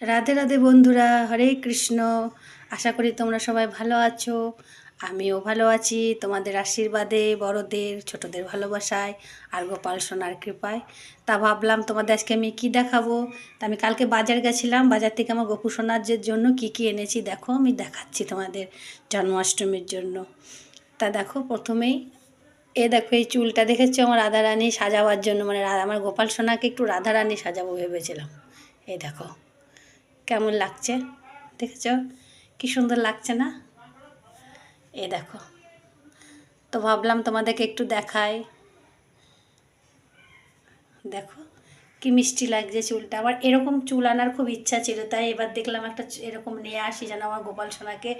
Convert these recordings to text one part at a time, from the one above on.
রাধে রাধে বন্ধুরা, হরে কৃষ্ণ। আশা করি তোমরা সবাই ভালো আছো। আমিও ভালো আছি। তোমাদের আশীর্বাদে, বড়দের, ছোটদের ভালোবাসায় আর গোপাল সোনার কৃপায়। তা ভাবলাম তোমাদের আজকে আমি কি দেখাবো? তা আমি কালকে বাজার গেছিলাম। বাজার থেকে আমার গোপু সোনার জন্য কি কি এনেছি, দেখো আমি দেখাচ্ছি তোমাদের জন্মাষ্টমীর জন্য। তা দেখো প্রথমেই, এ দেখো এই চুলটা দেখেছ আমার রাধারানী সাজাবার জন্য? মানে আমার গোপাল সোনাকে একটু রাধারানী সাজাবো ভেবেছিলাম। এই দেখো। কেমন লাগছে? দেখেছ? কি সুন্দর লাগছে না? এ দেখো। তো ভাবলাম তোমাদেরকে একটু দেখাই। দেখো, কি মিষ্টি লাগছে চুলটা। আবার এরকম চুল আনার খুব ইচ্ছা ছিল, তাই এবার দেখলাম একটা এরকম নিয়ে আসি, যেন আমার গোপাল সোনাকে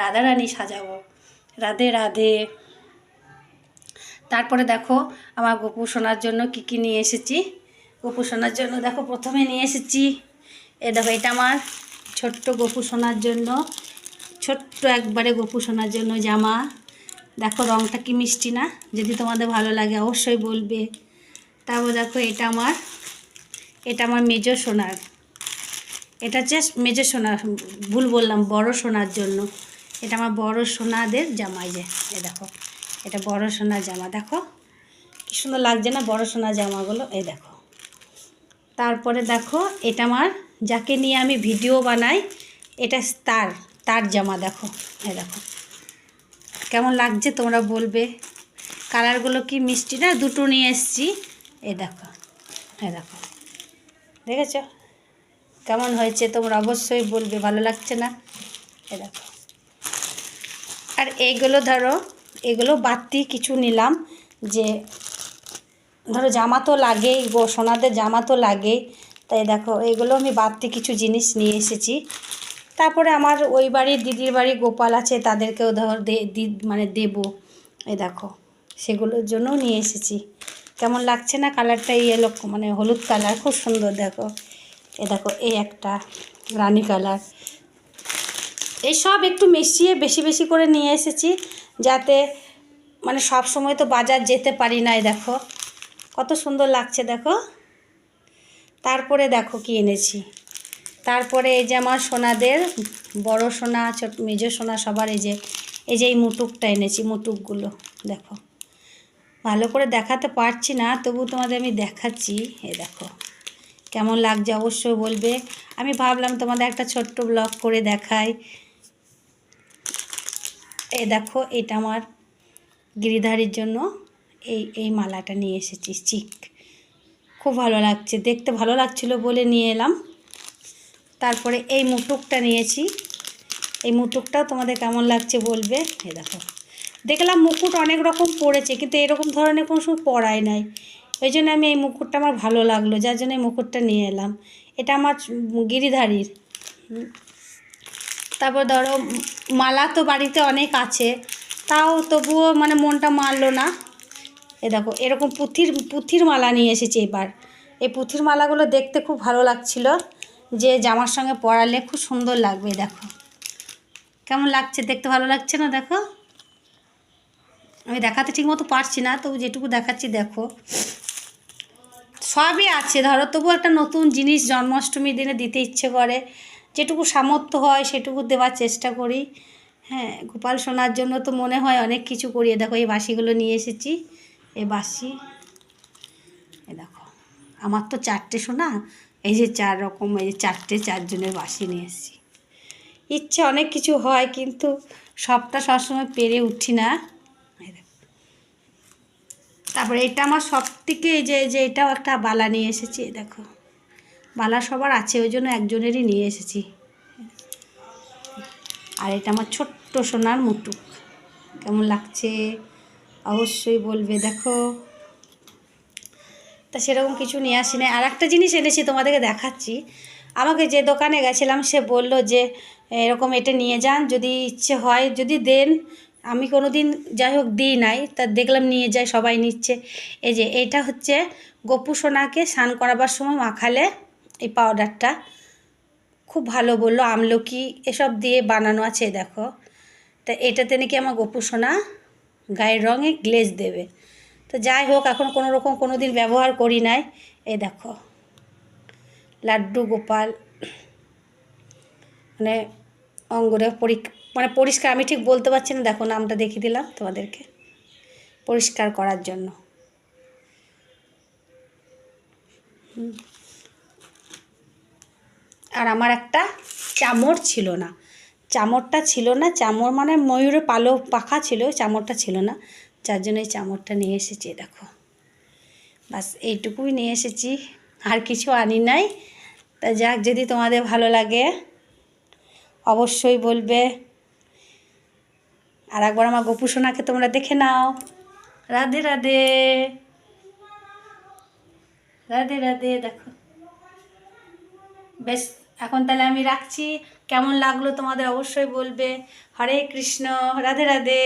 রাধারানী সাজাবো। রাধে রাধে। তারপরে দেখো, আমার গোপু সোনার জন্য কি কি নিয়ে এসেছি? গোপু সোনার জন্য দেখো, প্রথমে নিয়ে এসেছি এ দেখো, এটা আমার ছোট্ট গপু সোনার জন্য, ছোট্ট একবারে গপু সোনার জন্য জামা। দেখো রঙটা কি মিষ্টি না? যদি তোমাদের ভালো লাগে অবশ্যই বলবে। তারপর দেখো, এটা আমার এটা আমার মেজ সোনার। এটা হচ্ছে মেজ সোনার, ভুল বললাম, বড় সোনার জন্য। এটা আমার বড় সোনাদের জামাই যে, এ দেখো, এটা বড় সোনার জামা। দেখো, কি সুন্দর লাগছে না বড় সোনার জামাগুলো? এই দেখো। তারপরে দেখো, এটা আমার, যাকে নিয়ে আমি ভিডিও বানাই, এটা তার তার জামা দেখো হ্যাঁ দেখো। কেমন লাগছে তোমরা বলবে। কালারগুলো কি মিষ্টি না? দুটো নিয়ে এসছি। এ দেখো হ্যাঁ দেখো। দেখেছ? কেমন হয়েছে তোমরা অবশ্যই বলবে, ভালো লাগছে না? এই দেখো। আর এইগুলো ধরো, এগুলো বাড়তি কিছু নিলাম যে ধরো জামা তো লাগেই গো, সোনাদের জামা তো লাগেই। তাই দেখো এগুলো আমি বাড়তি কিছু জিনিস নিয়ে এসেছি। তারপরে আমার ওই বাড়ির দিদির বাড়ি গোপাল আছে, তাদেরকেও ধর মানে দেবো। এই দেখো, সেগুলোর জন্যও নিয়ে এসেছি। কেমন লাগছে না কালারটা? ইয়েলো মানে হলুদ কালার, খুব সুন্দর দেখো। এ দেখো, এই একটা রানী কালার। এই সব একটু মিশিয়ে বেশি বেশি করে নিয়ে এসেছি, যাতে মানে সব সময় তো বাজার যেতে পারি নাই দেখো। কত সুন্দর লাগছে, দেখো। তারপরে দেখো কি এনেছি। তারপরে এই যে আমার সোনাদের, বড় সোনা, ছোট, মেজ সোনা সবার এই যে এই যে এই মুটুকটা এনেছি, মুটুকগুলো, দেখো। ভালো করে দেখাতে পারছি না, তবু তোমাদের আমি দেখাচ্ছি, এ দেখো। কেমন লাগছে অবশ্যই বলবে। আমি ভাবলাম তোমাদের একটা ছোট্ট ব্লগ করে দেখাই। এ দেখো, এটা আমার গিরিধারীর জন্য। এই এই মালাটা নিয়ে এসেছি, চিক। খুব ভালো লাগছে, দেখতে ভালো লাগছিল বলে নিয়ে এলাম। তারপরে এই মুটুকটা নিয়েছি। এই মুটুকটাও তোমাদের কেমন লাগছে বলবে? এ দেখো। দেখলাম মুকুট অনেক রকম পড়েছে, কিন্তু এরকম ধরনের কোনো সময় পরাই নাই। ওই জন্য আমি এই মুকুটটা আমার ভালো লাগল, যার জন্য এই মুকুটটা নিয়ে এলাম। এটা আমার গিরিধারীর। তারপর ধরো, মালা তো বাড়িতে অনেক আছে, তাও তবুও মানে মনটা মারলো না। এ দেখো, এরকম পুঁথির পুঁথির মালা নিয়ে এসেছি এবার। এই পুঁথির মালাগুলো দেখতে খুব ভালো লাগছিল। যে জামার সঙ্গে পরালে খুব সুন্দর লাগবে, দেখো। কেমন লাগছে, দেখতে ভালো লাগছে না, দেখো? আমি দেখাতে ঠিক মতো পারছি না, তবু যেটুকু দেখাচ্ছি, দেখো। সবই আছে, ধরো তবু একটা নতুন জিনিস জন্মাষ্টমীর দিনে দিতে ইচ্ছে করে। যেটুকু সামর্থ্য হয়, সেটুকু দেওয়ার চেষ্টা করি। হ্যাঁ গোপাল সোনার জন্য তো মনে হয় অনেক কিছু করি। দেখো, এই বাসিগুলো নিয়ে এসেছি। এই বাসি। এ দেখো, আমার তো চারটে সোনা, এই যে চার রকম, এই যে চারটে চারজনের বাসি নিয়ে এসেছি। ইচ্ছে অনেক কিছু হয়, কিন্তু সবটা সবসময় পেরে উঠি না। তারপরে এটা আমার সব থেকে এই যে যে এটাও একটা বালা নিয়ে এসেছি দেখো। বালা সবার আছে, ওই জন্য একজনেরই নিয়ে এসেছি। আর এটা আমার ছোট্ট সোনার মুটুক। কেমন লাগছে? অবশ্যই বলবে, দেখো। তা সেরকম কিছু নিয়ে আসি না আর একটা জিনিস এনেছি তোমাদেরকে দেখাচ্ছি। আমাকে যে দোকানে গেছিলাম, সে বলল যে, এরকম এটা নিয়ে যান, যদি ইচ্ছে হয়, যদি দেন। আমি কোনো দিন যাই হোক দিই নাই, তা দেখলাম নিয়ে যায়, সবাই নিচ্ছে। এই যে, এইটা হচ্ছে গপু সোনাকে স্নান করাবার সময় মাখালে এই পাউডারটা। খুব ভালো বলল, আমলকি এসব দিয়ে বানানো আছে, দেখো। তা এটাতে নাকি আমার গপু সোনা গায়ের রঙে গ্লেজ দেবে। তো যাই হোক, এখন কোনো রকম কোনো দিন ব্যবহার করি নাই। এই দেখো, লাড্ডু গোপাল মানে অঙ্গরে পরি- মানে পরিষ্কার, আমি ঠিক বলতে পারছি না, দেখো নামটা দেখিয়ে দিলাম তোমাদেরকে। পরিষ্কার করার জন্য। আর আমার একটা চামড় ছিল না। চামরটা ছিল না, চামর মানে ময়ূরের পালো পাখা ছিল চামরটা ছিল না। যার জন্য এই চামরটা নিয়ে এসেছি, দেখো। বাস, এইটুকুই নিয়ে এসেছি, আর কিছু আনি নাই। তা যাক, যদি তোমাদের ভালো লাগে, অবশ্যই বলবে। আর একবার আমার গোপু সোনাকে তোমরা দেখে নাও। রাধে রাধে। রাধে রাধে, দেখো। বেশ। এখন তাহলে আমি রাখছি। কেমন লাগল তোমাদের অবশ্যই বলবে। হরে কৃষ্ণ রাধে রাধে।